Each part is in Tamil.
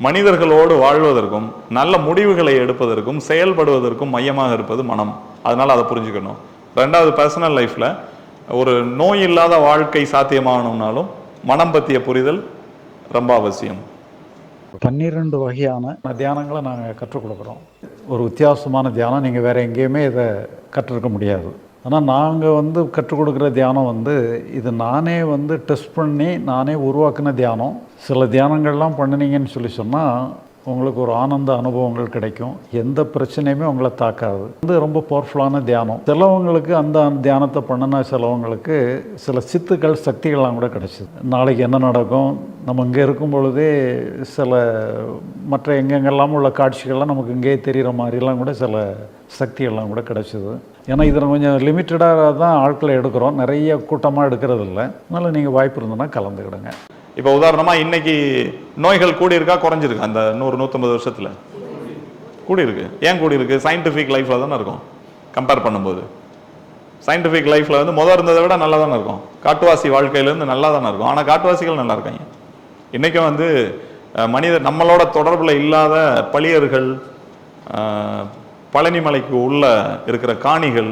மனிதர்களோடு வாழ்வதற்கும் நல்ல முடிவுகளை எடுப்பதற்கும் செயல்படுவதற்கும் மையமாக இருப்பது மனம். அதனால் அதை புரிஞ்சுக்கணும். ரெண்டாவது பர்சனல் லைஃப்பில் ஒரு நோய் இல்லாத வாழ்க்கை சாத்தியமாகணும்னாலும் மனம் பற்றிய புரிதல் ரொம்ப அவசியம். பன்னிரெண்டு வகையான தியானங்களை நாங்கள் கற்றுக் கொடுக்குறோம். ஒரு வித்தியாசமான தியானம் நீங்கள் வேறு எங்கேயுமே இதை கற்றுருக்க முடியாது. ஆனால் நாங்கள் வந்து கற்றுக் கொடுக்குற தியானம் வந்து இது நானே வந்து டெஸ்ட் பண்ணி நானே உருவாக்கின தியானம். சில தியானங்கள்லாம் பண்ணினீங்கன்னு சொல்லி சொன்னால் உங்களுக்கு ஒரு ஆனந்த அனுபவங்கள் கிடைக்கும். எந்த பிரச்சனையுமே உங்களை தாக்காது. வந்து ரொம்ப பவர்ஃபுல்லான தியானம். சிலவங்களுக்கு அந்த தியானத்தை பண்ணின சிலவங்களுக்கு சில சித்துக்கள் சக்திகள்லாம் கூட கிடைச்சிது. நாளைக்கு என்ன நடக்கும்? நம்ம இங்கே இருக்கும் பொழுதே சில மற்ற எங்கெங்கெல்லாம் உள்ள காட்சிகள்லாம் நமக்கு இங்கேயே தெரிகிற மாதிரிலாம் கூட சில சக்திகள்லாம் கூட கிடைச்சிது. ஏன்னா இதில் கொஞ்சம் லிமிட்டடாக தான் ஆட்களை எடுக்கிறோம். நிறைய கூட்டமாக எடுக்கிறது இல்லை அதனால் நீங்கள் வாய்ப்பு இருந்ததுன்னா கலந்துக்கிடுங்க. இப்போ உதாரணமாக இன்னைக்கு நோய்கள் கூடி இருக்கா குறைஞ்சிருக்கு? அந்த நூறு நூற்றம்பது வருஷத்தில். கூடியிருக்கு. ஏன் கூடியிருக்கு? சயின்டிஃபிக் லைஃப்பில் தானே இருக்கும். கம்பேர் பண்ணும்போது. சயின்டிஃபிக் லைஃப்பில் வந்து முதல் இருந்ததை விட நல்லா தானே இருக்கும். காட்டுவாசி வாழ்க்கையிலேருந்து நல்லா தானே இருக்கும். ஆனால் காட்டுவாசிகள் நல்லா இருக்காங்க. இன்றைக்கும் வந்து மனித நம்மளோட தொடர்பில் இல்லாத பழியர்கள் பழனிமலைக்கு உள்ள இருக்கிற காணிகள்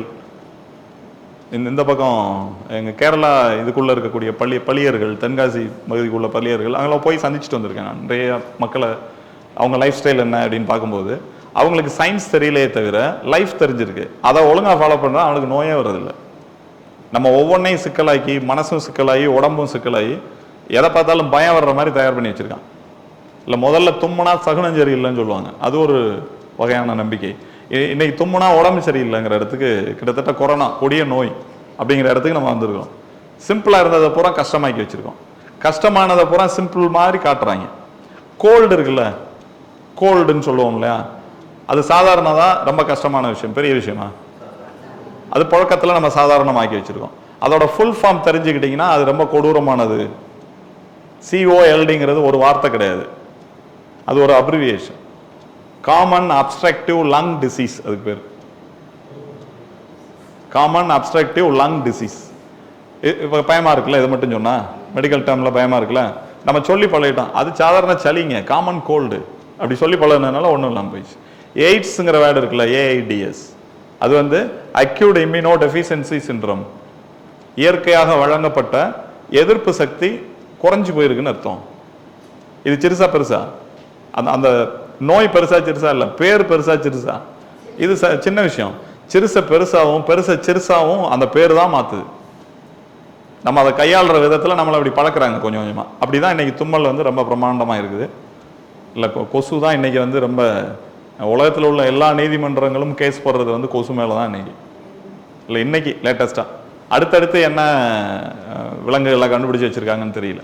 இந்த இந்த பக்கம் எங்கள் கேரளா இதுக்குள்ளே இருக்கக்கூடிய பள்ளி பள்ளியர்கள் தென்காசி பகுதிக்குள்ள பள்ளியர்கள் அங்கெல்லாம் போய் சந்திச்சுட்டு வந்திருக்கேன் நான். நிறைய மக்களை அவங்க லைஃப் ஸ்டைல் என்ன அப்படின்னு பார்க்கும்போது அவங்களுக்கு சயின்ஸ் தெரியலையே தவிர லைஃப் தெரிஞ்சிருக்கு. அதை ஒழுங்காக ஃபாலோ பண்ணால் அவனுக்கு நோயே வர்றதில்லை. நம்ம ஒவ்வொன்றையும் சிக்கலாக்கி மனசும் சிக்கலாகி உடம்பும் சிக்கலாகி எதை பார்த்தாலும் பயம் வர்ற மாதிரி தயார் பண்ணி வச்சுருக்கான். இல்லை முதல்ல தும்முனா சகுனம் சரியில்லைன்னு சொல்லுவாங்க. அது ஒரு வகையான நம்பிக்கை. இன்னைக்கு தும்முனா உடம்பு சரியில்லைங்கிற இடத்துக்கு கிட்டத்தட்ட கொரோனா கொடிய நோய் அப்படிங்கிற இடத்துக்கு நம்ம வந்திருக்கோம். சிம்பிளாக இருந்ததை பூரா கஷ்டமாக்கி வச்சிருக்கோம். கஷ்டமானதை பூரா சிம்பிள் மாதிரி காட்டுறாங்க. கோல்டு இருக்குல்ல? கோல்டுன்னு சொல்லுவோம் இல்லையா? அது சாதாரணதா ரொம்ப கஷ்டமான விஷயம். பெரிய விஷயமா? அது புழக்கத்தில் நம்ம சாதாரணமாக்கி வச்சிருக்கோம். அதோட ஃபுல் ஃபார்ம் தெரிஞ்சுக்கிட்டிங்கன்னா அது ரொம்ப கொடூரமானது. சிஓஎல்டிங்கிறது ஒரு வார்த்தை கிடையாது. அது ஒரு abbreviation common obstructive lung disease அதுக்கு பேர். காமன் அப்ஸ்ட்ரக்டிவ் லங் டிசீஸ் இப்போ பயமா இருக்குல்ல இது மட்டும் சொன்னா? மெடிக்கல் டேர்மில் பயமா இருக்குல்ல? நம்ம சொல்லி பழகிட்டோம். அது சாதாரண சளிங்க காமன் கோல்டு அப்படி சொல்லி பழகினதுனால ஒன்றும் இல்லாமல் போயிடுச்சு. எய்ட்ஸுங்கிற வேர்டு இருக்குல்ல ஏஐடிஎஸ் அது வந்து அக்யூட் இம்யூனோ டெஃபிஷியன்சி சிண்ட்ரம் இயற்கையாக வழங்கப்பட்ட எதிர்ப்பு சக்தி குறைஞ்சு போயிருக்குன்னு அர்த்தம். இது சிறுசா பெருசா. அந்த அந்த நோய் பெருசா சிறுசா இல்லை பேர் பெருசா சிறுசா. இது ச- சின்ன விஷயம். சிறுசை பெருசாகவும் பெருசை சிறுசாகவும் அந்த பேர் தான் மாற்றுது நம்ம அதை கையாளுற விதத்தில் நம்மளை அப்படி பழக்கிறாங்க கொஞ்சம் கொஞ்சமா. அப்படிதான் இன்னைக்கு தும்மல் வந்து ரொம்ப பிரம்மாண்டமாக இருக்குது. இல்லை கொ- கொசு தான் இன்னைக்கு வந்து ரொம்ப உலகத்தில் உள்ள எல்லா நீதிமன்றங்களும் கேஸ் போடுறது வந்து கொசு மேலே தான் இன்னைக்கு. இல்லை இன்னைக்கு லேட்டஸ்ட்டாக அடுத்தடுத்து என்ன விலங்குகளை கண்டுபிடிச்சி வச்சுருக்காங்கன்னு தெரியல.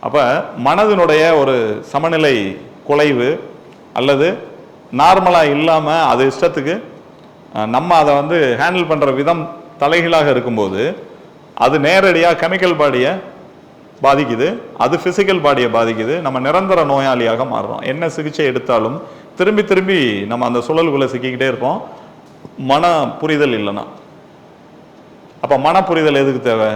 அப்போ மனதினுடைய ஒரு சமநிலை குலைவு அல்லது நார்மலாக இல்லாமல் அது இஷ்டத்துக்கு நம்ம அதை வந்து ஹேண்டில் பண்ணுற விதம் தலைகீழாக இருக்கும்போது அது நேரடியாக கெமிக்கல் பாடியை பாதிக்குது அது ஃபிசிக்கல் பாடியை பாதிக்குது நம்ம நிரந்தர நோயாளியாக மாறுறோம். என்ன சிகிச்சை எடுத்தாலும் திரும்பி திரும்பி நம்ம அந்த சுழல்குள்ளே சிக்கிக்கிட்டே இருப்போம் மன புரிதல் இல்லைன்னா. அப்போ மன புரிதல் எதுக்கு தேவை?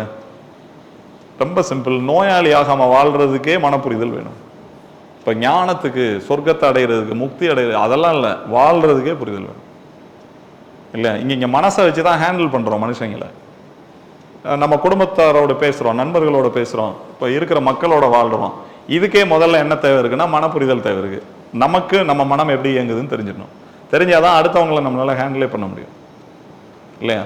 ரொம்ப சிம்பிள் நோயாளியாக நம்ம வாழ்கிறதுக்கே மன புரிதல் வேணும். இப்போ ஞானத்துக்கு சொர்க்கத்தை அடைகிறதுக்கு முக்தி அடைகிறது அதெல்லாம் இல்லை. வாழ்கிறதுக்கே புரிதல் வேணும். இல்லை இங்கே இங்கே மனசை வச்சு தான் ஹேண்டில் பண்ணுறோம் மனுஷங்களை நம்ம குடும்பத்தாரோட பேசுகிறோம் நண்பர்களோட பேசுகிறோம் இப்போ இருக்கிற மக்களோட வாழ்கிறோம் இதுக்கே முதல்ல என்ன தேவை இருக்குன்னா மனப்புரிதல் தேவை இருக்குது நமக்கு நம்ம மனம் எப்படி இயங்குதுன்னு தெரிஞ்சிடணும். தெரிஞ்சால் தான் அடுத்தவங்களை நம்மளால் ஹேண்டிலே பண்ண முடியும். இல்லையா?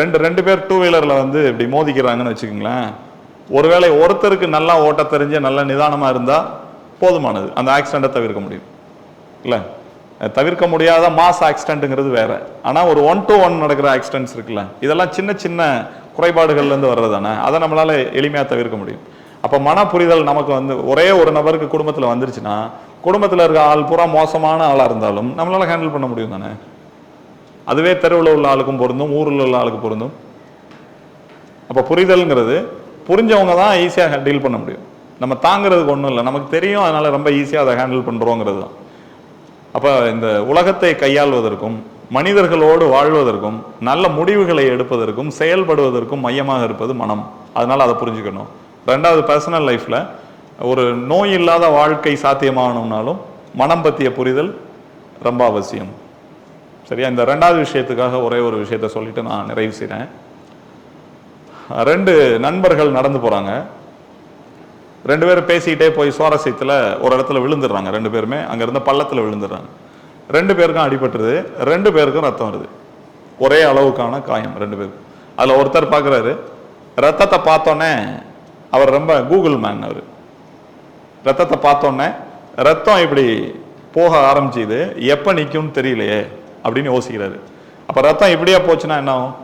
ரெண்டு ரெண்டு பேர் டூ வீலரில் வந்து இப்படி மோதிக்கிறாங்கன்னு வச்சுக்கோங்களேன். ஒருவேளை ஒருத்தருக்கு நல்லா ஓட்ட தெரிஞ்சு நல்லா நிதானமாக இருந்தால் போதுமானது. அந்த ஆக்சிடெண்ட்டை தவிர்க்க முடியும். இல்லை? தவிர்க்க முடியாத மாஸ் ஆக்சிடென்ட்டுங்கிறது வேற. ஆனால் ஒரு ஒன் டு ஒன் நடக்கிற ஆக்சிடென்ட்ஸ் இருக்குல்ல? இதெல்லாம் சின்ன சின்ன குறைபாடுகள்லேருந்து வர்றது தானே? அதை நம்மளால் எளிமையாக தவிர்க்க முடியும். அப்போ மன புரிதல் நமக்கு வந்து ஒரே ஒரு நபருக்கு குடும்பத்தில் வந்துருச்சுன்னா குடும்பத்தில் இருக்க ஆள் பூரா மோசமான ஆளாக இருந்தாலும் நம்மளால் ஹேண்டில் பண்ண முடியும் தானே? அதுவே தெருவில் உள்ள ஆளுக்கும் பொருந்தும் ஊரில் உள்ள ஆளுக்கு பொருந்தும். அப்போ புரிதல்ங்கிறது புரிஞ்சவங்க தான் ஈஸியாக டீல் பண்ண முடியும். நம்ம தாங்கிறதுக்கு ஒன்றும் இல்லை. நமக்கு தெரியும் அதனால் ரொம்ப ஈஸியாக அதை ஹேண்டில் பண்ணுறோங்கிறது தான். அப்போ இந்த உலகத்தை கையாள்வதற்கும் மனிதர்களோடு வாழ்வதற்கும் நல்ல முடிவுகளை எடுப்பதற்கும் செயல்படுவதற்கும் மையமாக இருப்பது மனம். அதனால் அதை புரிஞ்சுக்கணும். ரெண்டாவது பர்சனல் லைஃப்பில் ஒரு நோய் இல்லாத வாழ்க்கை சாத்தியமாகணும்னாலும் மனம் பற்றிய புரிதல் ரொம்ப அவசியம். சரியா? இந்த ரெண்டாவது விஷயத்துக்காக ஒரே ஒரு விஷயத்த சொல்லிட்டு நான் நிறைவு செய்கிறேன் ரெண்டு நண்பர்கள் நடந்து போகிறாங்க ரெண்டு பேரும் பேசிக்கிட்டே போய் சுவாரஸ்யத்தில் ஒரு இடத்துல விழுந்துடுறாங்க. ரெண்டு பேருமே அங்கேருந்து பள்ளத்தில் விழுந்துடுறாங்க. ரெண்டு பேருக்கும் அடிபட்டுருது. ரெண்டு பேருக்கும் ரத்தம் வருது. ஒரே அளவுக்கான காயம் ரெண்டு பேருக்கும். அதில் ஒருத்தர் பார்க்குறாரு ரத்தத்தை பார்த்தோன்னே அவர் ரொம்ப கூகுள் மேன் அவர். ரத்தத்தை பார்த்தோன்னே ரத்தம் இப்படி போக ஆரம்பிச்சுது. எப்போ நிற்கும்னு தெரியலையே அப்படின்னு யோசிக்கிறாரு. அப்போ ரத்தம் இப்படியே போச்சுன்னா என்ன ஆகும்?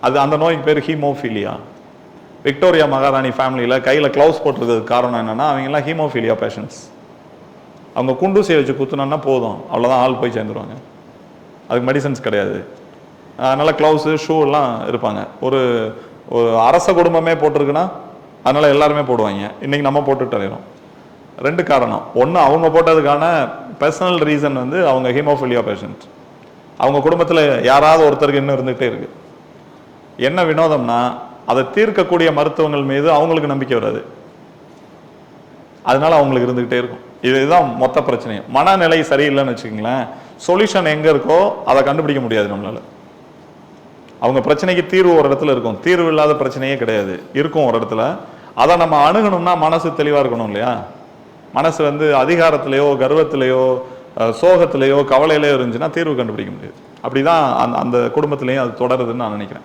அது அந்த நோய்க்கு பேர் ஹீமோஃபீலியா. விக்டோரியா மகாராணி ஃபேமிலியில் கையில் க்ளவுஸ் போட்டிருக்கிறதுக்கு காரணம் என்னன்னா அவங்கெல்லாம் ஹீமோஃபீலியா பேஷண்ட்ஸ். அவங்க குண்டூசியை வச்சு குத்துனோன்னா போதும். அவ்வளோதான் ஆள் போய் சேர்ந்துருவாங்க. அதுக்கு மெடிசன்ஸ் கிடையாது. அதனால் க்ளவுஸு ஷூ எல்லாம் இருப்பாங்க. ஒரு ஒரு அரச குடும்பமே போட்டிருக்குன்னா அதனால் எல்லாருமே போடுவாங்க. இன்றைக்கி நம்ம போட்டுட்டு அலையிறோம் ரெண்டு காரணம். ஒன்று அவங்க போட்டதுக்கான பர்சனல் ரீசன் வந்து அவங்க ஹீமோஃபிலியா பேஷண்ட். அவங்க குடும்பத்தில் யாராவது ஒருத்தருக்கு இன்னும் இருந்துகிட்டே இருக்குது என்ன வினோதம்னா அதை தீர்க்கக்கூடிய மருத்துவங்கள் மீது அவங்களுக்கு நம்பிக்கை வராது. அதனால அவங்களுக்கு இருந்துகிட்டே இருக்கும். இதுதான் மொத்த பிரச்சனையும். மனநிலை சரியில்லைன்னு வச்சுக்கோங்களேன். சொல்யூஷன் எங்க இருக்கோ அதை கண்டுபிடிக்க முடியாது நம்மளால. அவங்க பிரச்சனைக்கு தீர்வு ஒரு இடத்துல இருக்கும். தீர்வு இல்லாத பிரச்சனையே கிடையாது. இருக்கும் ஒரு இடத்துல. அதை நம்ம அணுகணும்னா மனசு தெளிவாக இருக்கணும் இல்லையா? மனசு வந்து அதிகாரத்திலேயோ கர்வத்திலேயோ சோகத்திலேயோ கவலையிலேயோ இருந்துச்சுன்னா தீர்வு கண்டுபிடிக்க முடியாது. அப்படிதான் அந்த அந்த குடும்பத்திலையும் அது தொடருதுன்னு நான் நினைக்கிறேன்.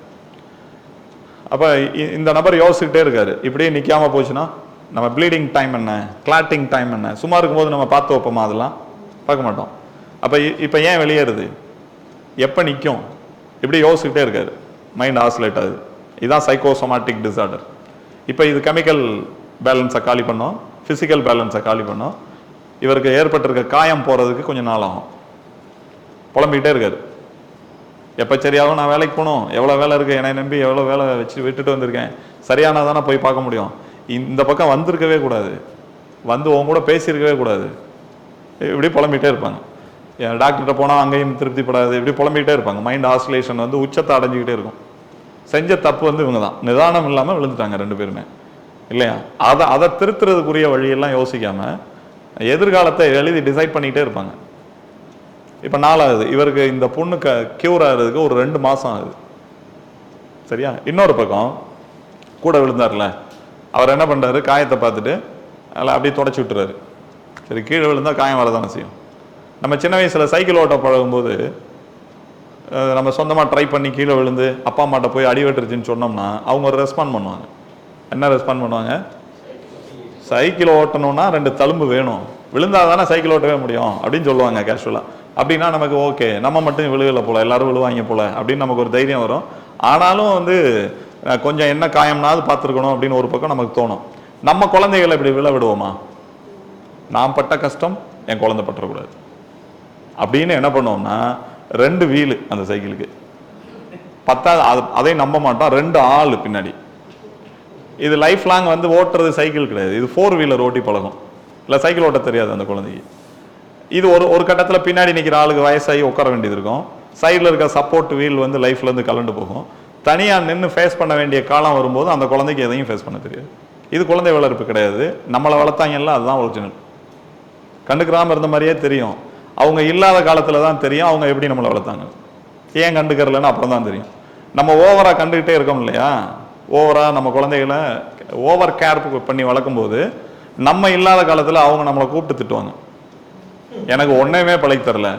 அப்போ இ- இந்த நபர் யோசிச்சுக்கிட்டே இருக்காரு. இப்படியே நிற்காமல் போச்சுன்னா நம்ம ப்ளீடிங் டைம் என்ன? கிளாட்டிங் டைம் என்ன? சும்மா இருக்கும்போது நம்ம பார்த்து வைப்போமா அதெல்லாம்? பார்க்க மாட்டோம். அப்போ இ- ஏன் வெளியேறுது? எப்போ நிற்கும் இப்படி யோசிச்சுக்கிட்டே இருக்காரு. மைண்ட் ஆசிலேட் ஆகுது. இதுதான் சைக்கோசோமாட்டிக் டிசார்டர் இப்போ இது கெமிக்கல் பேலன்ஸை காலி பண்ணோம். ஃபிசிக்கல் பேலன்ஸை காலி பண்ணோம். இவருக்கு ஏற்பட்டிருக்க காயம் போகிறதுக்கு கொஞ்சம் நாள் ஆகும். புலம்பிக்கிட்டே இருக்காரு. எப்போ சரியாகும் நான் வேலைக்கு போகணும். எவ்வளோ வேலை இருக்குது என்னை நம்பி எவ்வளோ வேலை வச்சு விட்டுட்டு வந்திருக்கேன். சரியானா தானே போய் பார்க்க முடியும். இந்த பக்கம் வந்திருக்கவே கூடாது. வந்து உன் கூட பேசியிருக்கவே கூடாது. இப்படி புலம்பிகிட்டே இருப்பாங்க. என் டாக்டர்கிட்ட போனால் அங்கேயும் திருப்திப்படாது. இப்படி புலம்பிக்கிட்டே இருப்பாங்க. மைண்ட் ஆசிலேஷன் வந்து உச்சத்தை அடைஞ்சிக்கிட்டே இருக்கும். செஞ்ச தப்பு வந்து இவங்க தான். நிதானம் இல்லாமல் விழுந்துட்டாங்க ரெண்டு பேருமே. இல்லையா? அதை அதை திருத்துறதுக்குரிய வழியெல்லாம் யோசிக்காமல் எதிர்காலத்தை எழுதி டிசைட் பண்ணிக்கிட்டே இருப்பாங்க. இப்போ நாலாவது இவருக்கு இந்த பொண்ணுக்கு கியூர் ஆகிறதுக்கு ஒரு ரெண்டு மாதம் ஆகுது. சரியா? இன்னொரு பக்கம் கூட விழுந்தார்ல அவர் என்ன பண்ணுறாரு காயத்தை பார்த்துட்டு அதில் அப்படியே தொடச்சி விட்டுறாரு. சரி கீழே விழுந்தால் காயம் வரதான செய்யும். நம்ம சின்ன வயசில் சைக்கிள் ஓட்ட பழகும்போது நம்ம சொந்தமாக ட்ரை பண்ணி கீழே விழுந்து அப்பா அம்மாட்ட போய் அடி வெட்டுருச்சுன்னு சொன்னோம்னா அவங்க ஒரு ரெஸ்பாண்ட் பண்ணுவாங்க. என்ன ரெஸ்பாண்ட் பண்ணுவாங்க? சைக்கிள் ஓட்டணும்னா ரெண்டு தழும்பு வேணும். விழுந்தால் தானே சைக்கிள் ஓட்டவே முடியும் அப்படின்னு சொல்லுவாங்க கேஷுவலாக அப்படின்னா நமக்கு ஓகே நம்ம மட்டும் விழுகல போல எல்லாரும் விழுவாங்க போல அப்படின்னு நமக்கு ஒரு தைரியம் வரும். ஆனாலும் வந்து கொஞ்சம் என்ன காயம்னாவது பார்த்துருக்கணும் அப்படின்னு ஒரு பக்கம் நமக்கு தோணும். நம்ம குழந்தைகளை இப்படி விழ விடுவோமா? நான் பட்ட கஷ்டம் என் குழந்தை பட்டுறக்கூடாது. அப்படின்னு என்ன பண்ணுவோம்னா ரெண்டு வீலு அந்த சைக்கிளுக்கு. பத்தாவது அது- அதையும் நம்ப மாட்டோம். ரெண்டு ஆள் பின்னாடி. இது லைஃப் லாங் வந்து ஓட்டுறது சைக்கிள் கிடையாது. இது ஃபோர் வீலர் ஓட்டி பழகும். இல்லை சைக்கிள் ஓட்ட தெரியாது அந்த குழந்தைக்கு. இது ஒரு ஒரு கட்டத்தில் பின்னாடி நிற்கிற ஆளுக்கு வயசாகி உட்கார வேண்டியது இருக்கும் சைடில் இருக்க சப்போர்ட் வீல் வந்து லைஃப்லேருந்து கலண்டு போகும். தனியாக நின்று ஃபேஸ் பண்ண வேண்டிய காலம் வரும்போது அந்த குழந்தைக்கு எதையும் ஃபேஸ் பண்ண தெரியாது. இது குழந்தை வளர்ப்பு கிடையாது. நம்மளை வளர்த்தாங்கல்ல அதுதான் ஒரிஜினல் கண்டுக்கிறாமல் இருந்த மாதிரியே தெரியும். அவங்க இல்லாத காலத்தில் தான் தெரியும். அவங்க எப்படி நம்மளை வளர்த்தாங்க. ஏன் கண்டுக்கிறலன்னு அப்புறம் தான் தெரியும். நம்ம ஓவராக கண்டுக்கிட்டே இருக்கோம் இல்லையா? ஓவராக நம்ம குழந்தைகளை ஓவர் கேர் பண்ணி வளர்க்கும்போது நம்ம இல்லாத காலத்தில் அவங்க நம்மளை கூப்பிட்டு திட்டுவாங்க. எனக்கு ஒன்றையுமே பழகி தரல.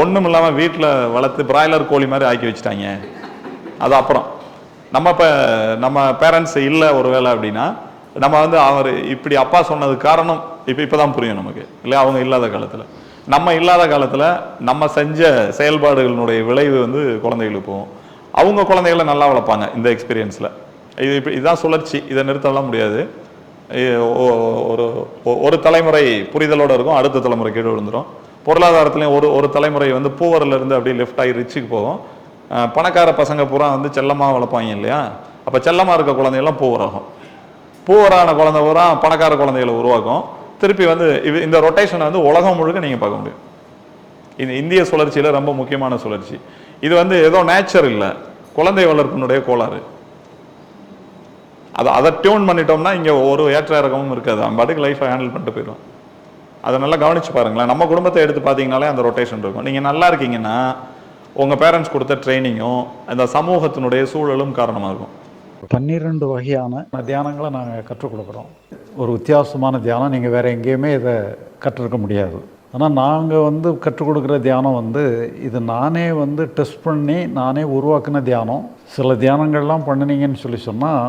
ஒன்றும் இல்லாமல் வீட்டில் வளர்த்து பிராய்லர் கோழி மாதிரி ஆக்கி வச்சுட்டாங்க. அது அப்புறம். நம்ம இப்போ நம்ம பேரண்ட்ஸ் இல்லை ஒரு வேலை அப்படின்னா நம்ம வந்து அவர் இப்படி அப்பா சொன்னது காரணம் இப்போ இப்போ தான் புரியும் நமக்கு. இல்லை அவங்க இல்லாத காலத்தில். நம்ம இல்லாத காலத்தில் நம்ம செஞ்ச செயல்பாடுகளினுடைய விளைவு வந்து குழந்தைகளுக்கு போகும். அவங்க குழந்தைகளை நல்லா வளர்ப்பாங்க இந்த எக்ஸ்பீரியன்ஸில் இது இப்போ இதுதான் சுழற்சி. இதை நிறுத்தலாம் முடியாது. ஒரு ஒரு தலைமுறை புரிதலோடு இருக்கும் அடுத்த தலைமுறை கீழே விழுந்துடும் பொருளாதாரத்துலையும் ஒரு ஒரு தலைமுறை வந்து பூவரில் இருந்து அப்படியே லெஃப்ட் ஆகி ரிச்சுக்கு போகும். பணக்கார பசங்க பூரா வந்து செல்லமாக வளர்ப்பாங்க இல்லையா? அப்போ செல்லமாக இருக்க குழந்தையெல்லாம் பூவராகும் பூவரான குழந்தை பூரா பணக்கார குழந்தைகளை உருவாக்கும். திருப்பி வந்து இது இந்த ரொட்டேஷனை வந்து உலகம் முழுக்க நீங்கள் பார்க்க முடியும். இந்த இந்திய சுழற்சியில் ரொம்ப முக்கியமான சுழற்சி. இது வந்து ஏதோ நேச்சர் இல்லை. குழந்தை வளர்ப்பினுடைய கோளாறு. அதை அதை டியூன் பண்ணிட்டோம்னா இங்கே ஒரு ஏற்ற இறக்கமும் இருக்காது. அவன் பாட்டுக்கு லைஃப்பை ஹேண்டில் பண்ணிட்டு போயிடுவான். அதை நல்லா கவனிச்சு பாருங்களேன். நம்ம குடும்பத்தை எடுத்து பார்த்தீங்கனாலே அந்த ரொட்டேஷன் இருக்கும். நீங்கள் நல்லா இருக்கீங்கன்னா உங்கள் பேரண்ட்ஸ் கொடுத்த ட்ரைனிங்கும் அந்த சமூகத்தினுடைய சூழலும் காரணமாக இருக்கும். பன்னிரெண்டு வகையான தியானங்களை நாங்கள் கற்றுக் கொடுக்குறோம். ஒரு வித்தியாசமான தியானம். நீங்கள் வேறு எங்கேயுமே இதை கற்றுருக்க முடியாது. ஆனால் நாங்கள் வந்து கற்றுக் கொடுக்குற தியானம் வந்து இது நானே வந்து டெஸ்ட் பண்ணி நானே உருவாக்கின தியானம். சில தியானங்கள்லாம் பண்ணினீங்கன்னு சொல்லி சொன்னால்